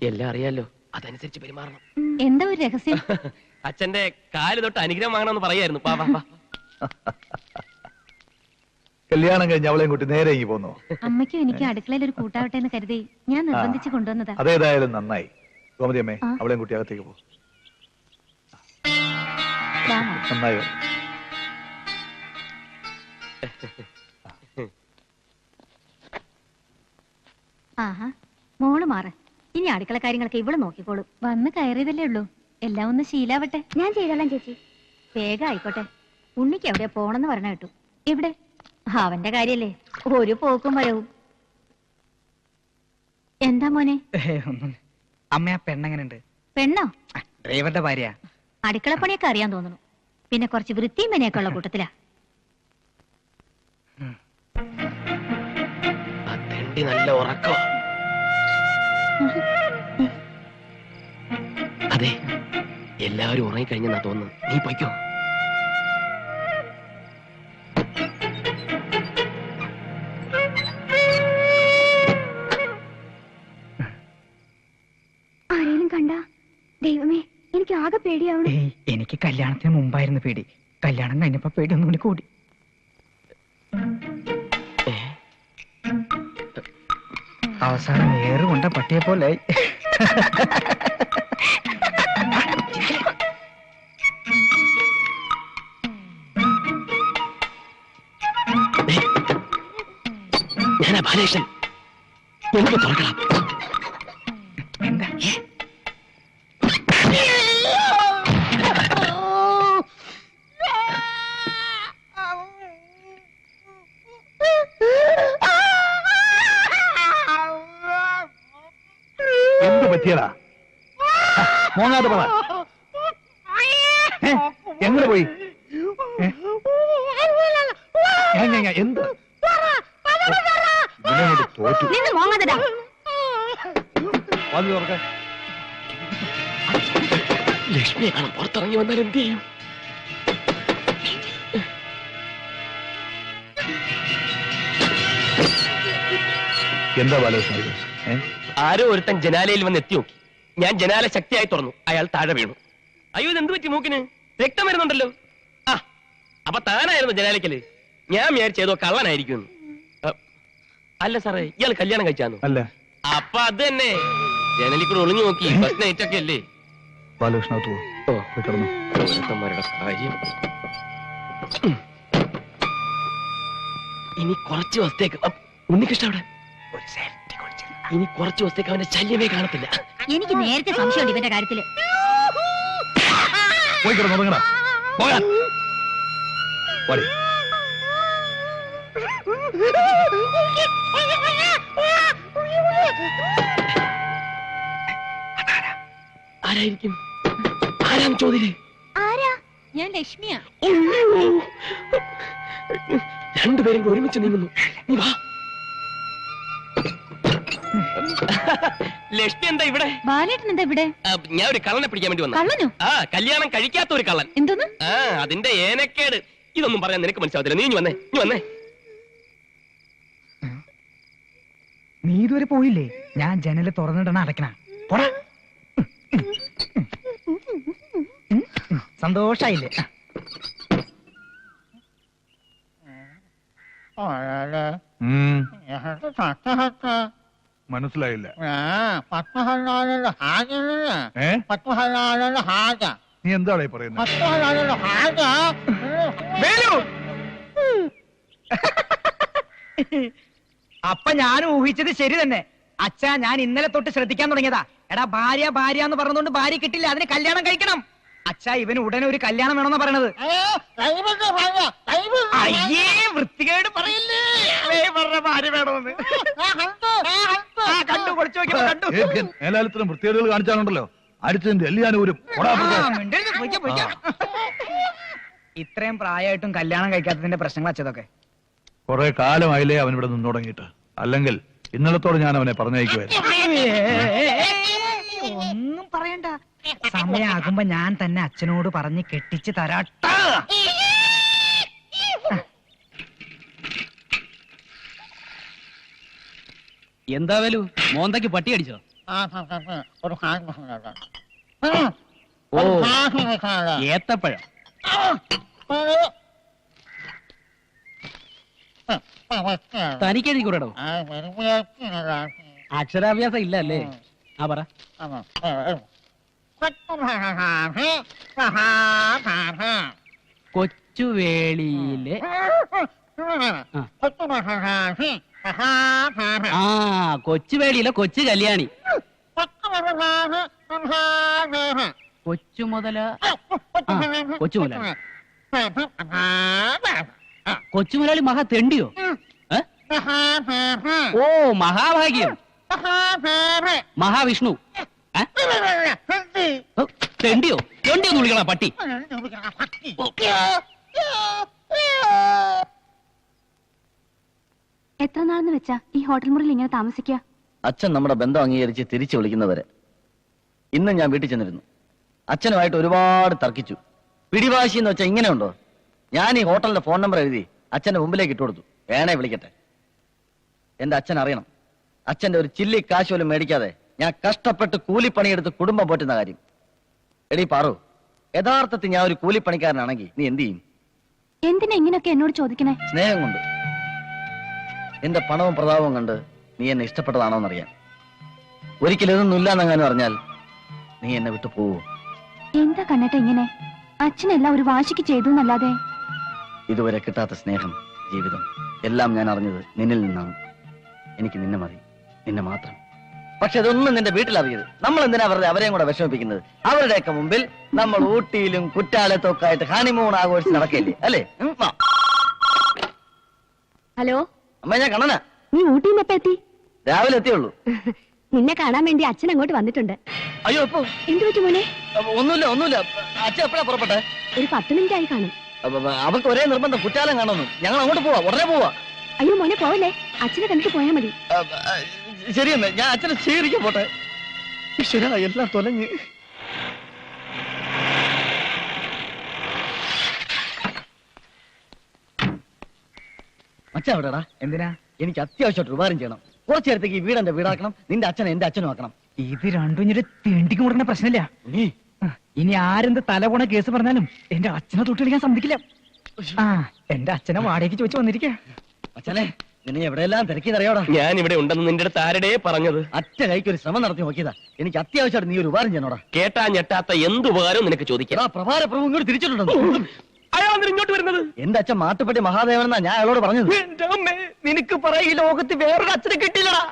എല്ലാം അറിയാലോ. അതനുസരിച്ച് പെരുമാറണം. എന്താ ഒരു രഹസ്യം? അച്ഛന്റെ കാൽ തൊട്ട് അനുഗ്രഹം വാങ്ങണമെന്ന് പറയായിരുന്നു. പാ വാ കല്യാണം കഴിഞ്ഞ് അവളെയും കൂട്ടി നേരെ ഇങ്ങി പോന്നു? അമ്മയ്ക്കും എനിക്ക് അടുക്കളയിൽ ഒരു കൂട്ടാവട്ടെ എന്ന് കരുതി ഞാൻ നിർബന്ധിച്ചു കൊണ്ടുവന്നതാ. അതേതായാലും നന്നായി. ഗോമതി അമ്മേ. അവളെയും കൂട്ടി അകത്തേക്ക് പോ. നന്നായി ആഹാ മോൾ മാറ്. ഇനി അടുക്കള കാര്യങ്ങളൊക്കെ ഇവൾ നോക്കിക്കോളൂ. വന്ന് കയറിയതല്ലേ ഉള്ളൂ. എല്ലാം ഒന്ന് ശീലാവട്ടെ. ഞാൻ ചെയ്തോളാം ചേച്ചി. വേഗം ആയിക്കോട്ടെ. ഉണ്ണിക്ക് എവിടെയാ പോണെന്ന് പറഞ്ഞ കേട്ടു. എവിടെ? അവന്റെ കാര്യല്ലേ. ഒരു പോക്കും വരവും. എന്താ മോനെ? അമ്മ ആ പെണ്ണെങ്ങനുണ്ട്? പെണ്ണോ? ഡ്രൈവറുടെ ഭാര്യ. അടുക്കളപ്പണിയൊക്കെ അറിയാൻ തോന്നുന്നു. പിന്നെ കുറച്ച് വൃത്തിയും മെനയൊക്കെ ഉള്ള കൂട്ടത്തിലാ. ആ തെണ്ടി നല്ല ഉറക്കോ അതെ. എല്ലാവരും ഉറങ്ങിക്കഴിഞ്ഞെന്നാ തോന്നുന്നു. നീ പൊയ്ക്കോ. ആരെയും കണ്ട? ദൈവമേ എനിക്ക് ആകെ പേടിയാവണം. എനിക്ക് കല്യാണത്തിന് മുമ്പായിരുന്നു പേടി. കല്യാണം കഴിഞ്ഞപ്പോ പേടി ഒന്നുകൂടി കൂടി. അവസാനം ഏറുകൊണ്ട പട്ടിയെ പോലെ ഞാനാ ബാലേഷൻ എനിക്ക് തുറക്കണം. എന്താ? എന്ത് മോങ്ങാതെ പറ? എങ്ങനെ പോയി? എന്ത്? തോറ്റു. നിന്ന് മോങ്ങതടാ. തുറക്കാൻ ലക്ഷ്മിയെ കാണാൻ പുറത്തിറങ്ങി വന്നാൽ എന്ത് ചെയ്യും? എന്താ ബാലകൃഷ്ണ? ആരോ ഒരുത്തൻ ജനാലയിൽ വന്ന് എത്തി നോക്കി. ഞാൻ ജനാല ശക്തിയായി തുറന്നു. അയാൾ താഴെ വീണു. അയ്യോ ഇത് എന്ത് പറ്റി മൂക്കിന്? രക്തം വരുന്നുണ്ടല്ലോ. ആ അപ്പൊ താനായിരുന്നു ജനാലയ്ക്കൽ. ഞാൻ വിചാരിച്ചു ഏതോ കള്ളനായിരിക്കും അല്ല സാറേ ഇയാൾ കല്യാണം കഴിച്ചാന്നു? അല്ല. അപ്പൊ അത് തന്നെ. ജനലിൽ കൂടെ ഒളിഞ്ഞു നോക്കി. ഫസ്റ്റ് നൈറ്റ് ഒക്കെ അല്ലേ? ഓരോരുത്തന്മാരുടെ കാര്യം. ഇനി കുറച്ച് ദിവസത്തേക്ക്. അപ്പ് ഉണ്ണികൃഷ്ണ അവിടെ. ഒരു കുറിച്ച്. ഇനി കുറച്ചു ദിവസത്തേക്ക് അവന്റെ ശല്യമേ കാണത്തില്ല. എനിക്ക് നേരത്തെ സംശയമുണ്ട് ഇവന്റെ കാര്യത്തിൽ. പോയി കിടന്നു ഉറങ്ങടാ. പോകാൻ വാടി. ആരായിരിക്കും? ആരാന്ന് ചോദ്യം ആരാ? ഞാൻ ലക്ഷ്മിയാ. രണ്ടുപേരും കൂടി ഒരുമിച്ച് നീങ്ങുന്നു നീ വാ. ലക്ഷ്മി എന്താ ഇവിടെ? ബാലേട്ടൻ എന്താ ഇവിടെ? ആ, ഞാൻ ഒരു കള്ളനെ പിടിക്കാൻ വേണ്ടി വന്നു കള്ളനോ? ആ കല്യാണം കഴിക്കാത്ത ഒരു കള്ളൻ. എന്തോന്ന്? ആ അതിന്റെ ഏനക്കേട്. ഇതൊന്നും പറയാൻ നിനക്ക് മനസ്സിലാവത്തില്ല. നീ ഇഞ്ഞി വന്നേ നീ വന്നേ. നീ ഇതുവരെ പോയില്ലേ? ഞാൻ ജനൽ തുറന്നിടണ അടയ്ക്കണ. പോടാ. സന്തോഷായില്ലേ? ഉം, മനസ്സിലായില്ല. പത്മഹല്ലാലുള്ള ഹാജ. ഏ? പത്മഹല്ലാലുള്ള ഹാജ. നീ എന്താണ് പറയുന്നത് ഹാജ. വേലു അപ്പൊ ഞാൻ ഊഹിച്ചത് ശരി തന്നെ. അച്ഛാ ഞാൻ ഇന്നലെ തൊട്ട് ശ്രദ്ധിക്കാൻ തുടങ്ങിയതാ. എടാ ഭാര്യ ഭാര്യ എന്ന് പറഞ്ഞുകൊണ്ട് ഭാര്യ കിട്ടില്ല. അതിന് കല്യാണം കഴിക്കണം. അച്ഛാ ഇവന് ഉടനെ ഒരു കല്യാണം വേണമെന്നാ പറയണത് അയ്യേ വൃത്തികേട് പറയില്ലേ അവേ പറഞ്ഞ ഭാര്യ വേണമെന്ന് ആ കണ്ടു പൊളിച്ചു നോക്കിയപ്പോ കണ്ടു വൃത്തികേടുകൾ കാണിച്ചാലുണ്ടല്ലോ അടിച്ചതിന്റെ എല്ലാനൂരും. ഇത്രയും പ്രായമായിട്ടും കല്യാണം കഴിക്കാത്തതിന്റെ പ്രശ്നങ്ങൾ അച്ഛതൊക്കെ കുറെ കാലമായില്ലേ അവൻ ഇവിടെ നിന്ന് തുടങ്ങിയിട്ട് അല്ലെങ്കിൽ ഇന്നലത്തോടെ ഞാൻ അവനെ പറഞ്ഞയക്കുവായിരുന്നു ഒന്നും പറയണ്ട സമയാകുമ്പോ ഞാൻ തന്നെ അച്ഛനോട് പറഞ്ഞ് കെട്ടിച്ച് തരാട്ട എന്താ വേലു? മോന്തയ്ക്ക് പട്ടി അടിച്ചോ ഓ ഏത്തപ്പഴം. തനിക്ക് അക്ഷരാഭ്യാസം ഇല്ല അല്ലേ ആ പറ. കൊച്ചുവേളിയിലെ ആ കൊച്ചുവേളിയിലെ കൊച്ചു കല്യാണി. കൊച്ചു മുതല. കൊച്ചു മുതലാളി. കൊച്ചു മുതലാളി മഹാ തെണ്ടിയോ? ഓ മഹാഭാഗ്യം. മഹാവിഷ്ണു. തെണ്ടിയോ? തെണ്ടിയോ എന്ന് വിളിക്കണ പട്ടി? എത്ര നാളെന്ന് വെച്ചാ ഈ ഹോട്ടൽ മുറിയിൽ ഇങ്ങനെ താമസിക്കുക അച്ഛൻ നമ്മുടെ ബന്ധം അംഗീകരിച്ച് തിരിച്ചു വിളിക്കുന്നവരെ. ഇന്ന് ഞാൻ വീട്ടിൽ ചെന്നിരുന്നു. അച്ഛനുമായിട്ട് ഒരുപാട് തർക്കിച്ചു. പിടിവാശി എന്ന് വെച്ചാൽ ഇങ്ങനെയുണ്ടോ ഞാൻ ഈ ഹോട്ടലിന്റെ ഫോൺ നമ്പർ എഴുതി അച്ഛന്റെ മുമ്പിലേക്ക് ഇട്ടു കൊടുത്തു. വേണേ വിളിക്കട്ടെ. എന്റെ അച്ഛൻ അറിയണം. അച്ഛന്റെ ഒരു ചില്ലി കാശ് പോലും മേടിക്കാതെ ഞാൻ കഷ്ടപ്പെട്ട് കൂലിപ്പണിയെടുത്ത് കുടുംബം പോറ്റുന്ന കാര്യം. എടീ പാറു യഥാർത്ഥത്തിൽ ഞാൻ ഒരു കൂലിപ്പണിക്കാരനാണെങ്കിൽ നീ എന്ത് ചെയ്യും? എന്തിനാ ഇങ്ങനെയൊക്കെ എന്നോട് ചോദിക്കണേ? സ്നേഹം കൊണ്ട്. എന്റെ പണവും പ്രതാപവും കണ്ട് നീ എന്നെ ഇഷ്ടപ്പെട്ടതാണോ എന്നറിയാൻ ഒരിക്കലും ഇതൊന്നുമില്ല എന്നങ്ങനെ പറഞ്ഞാൽ നീ എന്നെ വിട്ടു പോവൂ. എന്താ കണ്ണേട്ട ഇങ്ങനെ? അച്ഛനെല്ലാം ഒരു വാശിക്ക് ചെയ്തു എന്നല്ലാതെ ഇതുവരെ കിട്ടാത്ത സ്നേഹം ജീവിതം എല്ലാം ഞാൻ അറിഞ്ഞത് നിന്നിൽ നിന്നാണ്. എനിക്ക് നിന്നെ മതി നിന്നെ മാത്രം. പക്ഷെ ഇതൊന്നും നിന്റെ വീട്ടിൽ അറിയരുത് നമ്മൾ എന്തിനാ വെറുതെ അവരെയും കൂടെ വിഷമിപ്പിക്കുന്നത്? അവരുടെയൊക്കെ മുമ്പിൽ നമ്മൾ ഊട്ടിയിലും കുറ്റാലത്തൊക്കെ ആയിട്ട് ഹണിമൂൺ ആഘോഷിച്ച് നടക്കില്ലേ അല്ലേ? ഉം, വാ. ഹലോ? അമ്മ ഞാൻ കണന നീ ഊട്ടിന്ന് എപ്പ എത്തി? രാവിലെ എത്തിയുള്ളൂ നിന്നെ കാണാൻ വേണ്ടി അച്ഛൻ അങ്ങോട്ട് വന്നിട്ടുണ്ട്. അയ്യോ ഇപ്പൊ എന്തു പറ്റി മോനെ? അപ്പൊ ഒന്നുമില്ല ഒന്നുമില്ല. അച്ഛൻ എപ്പോഴാ പുറപ്പെട്ടെ? ഒരു പത്ത് മിനിറ്റ് ആയി കാണും അപ്പൊ അവർക്ക് ഒരേ നിർബന്ധം കുറ്റാലം കാണുന്നു ഞങ്ങൾ അങ്ങോട്ട് പോവാ ഉടനെ പോവാ. അയ്യോ മോനെ പോവല്ലേ? അച്ഛനെ കണ്ടിട്ട് പോയാ മതി. അപ്പൊ, ശരിയെന്നെ ഞാൻ അച്ഛനെ സ്വീകരിക്കാൻ പോട്ടെ. ഈശ്വരാ, എല്ലാം തൊലഞ്ഞ്. അച്ഛൻ എവിടെടാ? എന്തിനാ? എനിക്ക് അത്യാവശ്യമായിട്ട് ഉപകാരം ചെയ്യണം. കുറച്ചു നേരത്തേക്ക് ഈ വീട് എന്റെ വീടാക്കണം. നിന്റെ അച്ഛനെ എന്റെ അച്ഛനും ആക്കണം. ഇത് രണ്ടും ഇഞ്ഞൊരു തേണ്ടിക്ക് മുടങ്ങുന്ന പ്രശ്നമില്ല. ഇനി ആരെന്ത് തലപോണ കേസ് പറഞ്ഞാലും എന്റെ അച്ഛനെ തൊട്ടിടിക്കാൻ സമ്മതിക്കില്ല. ആ എന്റെ അച്ഛനെ വാടകയ്ക്ക് ചോദിച്ചു വന്നിരിക്കാ. അച്ഛനെ നിന്നെ എവിടെയെല്ലാം തിരക്കിയതറിയോടാ? ഞാൻ ഇവിടെ ഉണ്ടെന്ന് നിന്റെ അടുത്ത് ആരുടെ പറഞ്ഞത്? അച്ഛ കൈക്ക് ഒരു ശ്രമം നടത്തി നോക്കിയതാ. എനിക്ക് അത്യാവശ്യമായിട്ട് നീ ഒരു ഉപകാരം ചെയ്യണോടാ. കേട്ടാ ഞെട്ടാത്ത എന്ത് ഉപകാരവും നിനക്ക് ചോദിക്കാം. പ്രഭാര പ്രഭു ഇങ്ങോട്ട് തിരിച്ചിട്ടുണ്ടോ അയാൾ ഇങ്ങോട്ട് വരുന്നത്. എന്റെ അച്ഛൻ മാട്ടുപ്പെട്ടി മഹാദേവൻ എന്നാ ഞാൻ അയാളോട് പറഞ്ഞത്. നിനക്ക് പറ ഈ ലോകത്ത് വേറൊരു അച്ഛനെ കിട്ടില്ലടാ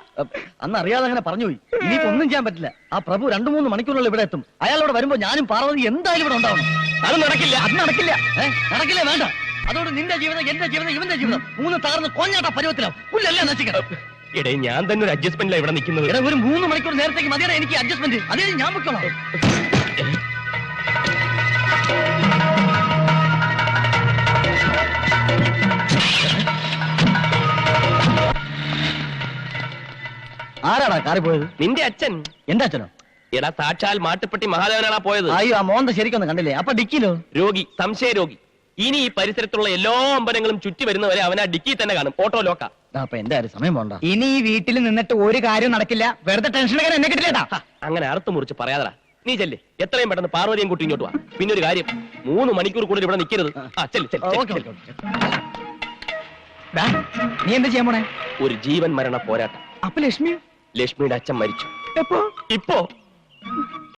അന്ന് അറിയാതെ അങ്ങനെ പറഞ്ഞുപോയി ഇനിയിപ്പോ ഒന്നും ചെയ്യാൻ പറ്റില്ല. ആ പ്രഭു രണ്ടു മൂന്ന് മണിക്കൂറിനുള്ളിൽ ഇവിടെ എത്തും. അയാളോട് വരുമ്പോ ഞാനും പാർവതി എന്തായാലും ഇവിടെ ഉണ്ടാവും. അത് നടക്കില്ല. അത് നടക്കില്ല. നടക്കില്ല വേണ്ട. അതുകൊണ്ട് നിന്റെ ജീവിതം എന്റെ ജീവിതം ഇവന്റെ ജീവിതം. മൂന്ന് തകർന്ന് കൊഞ്ഞാട്ട പരുവത്തിലാവും. പുല്ലെല്ലാം നശിക്കണം. എടേ ഞാൻ തന്നെ ഒരു അഡ്ജസ്റ്റ്മെന്റിലാണ് ഇവിടെ നിൽക്കുന്നത്. എടാ ഒരു മൂന്ന് മണിക്കൂർ നേരത്തേക്ക് മതിയാണ് എനിക്ക് അഡ്ജസ്റ്റ്മെന്റ് അതേ ഞാൻ വെക്കോളാം ആരാടാ കാറി പോയത്? നിന്റെ അച്ഛൻ. എന്റെ അച്ഛനോ? എടാ സാക്ഷാൽ മാട്ടുപ്പെട്ടി മഹാദേവനാണ് പോയത്. അയ്യോ ആ മോന്ത ശരിക്കൊന്നും കണ്ടില്ലേ? അപ്പൊ ഡിക്കിലോ? രോഗി സംശയ രോഗി. ഇനി ഈ പരിസരത്തുള്ള എല്ലാ അമ്പലങ്ങളും ചുറ്റി വരുന്നവരെ അവൻ ആ ഡിക്കി തന്നെ കാണും. ഓട്ടോ ലോക്ക അപ്പൊ സമയം പോണ്ട. ഇനി ഈ വീട്ടിൽ നിന്നിട്ട് ഒരു കാര്യം നടക്കില്ല. വെറുതെ ടെൻഷൻ എടുക്കാൻ എന്നെ കിട്ടില്ലേട്ടാ. അങ്ങനെ അറുത്ത് മുറിച്ച് പറയാതടാ. നീ ചെല്ലേ. എത്രയും പെട്ടെന്ന് പാർവതിയും കുട്ടി ഇങ്ങോട്ട് വാ. പിന്നെ ഒരു കാര്യം മൂന്ന് മണിക്കൂർ കൂടുതൽ ഇവിടെ നിൽക്കരുത് ആ. ചെല്ല് ചെല്ല്, നീ എന്താ ചെയ്യാൻ പോണേ? ഒരു ജീവൻ മരണ പോരാട്ടം. അപ്പൊ ലക്ഷ്മി ലക്ഷ്മിയുടെ അച്ഛൻ മരിച്ചു. എപ്പോ? ഇപ്പോ?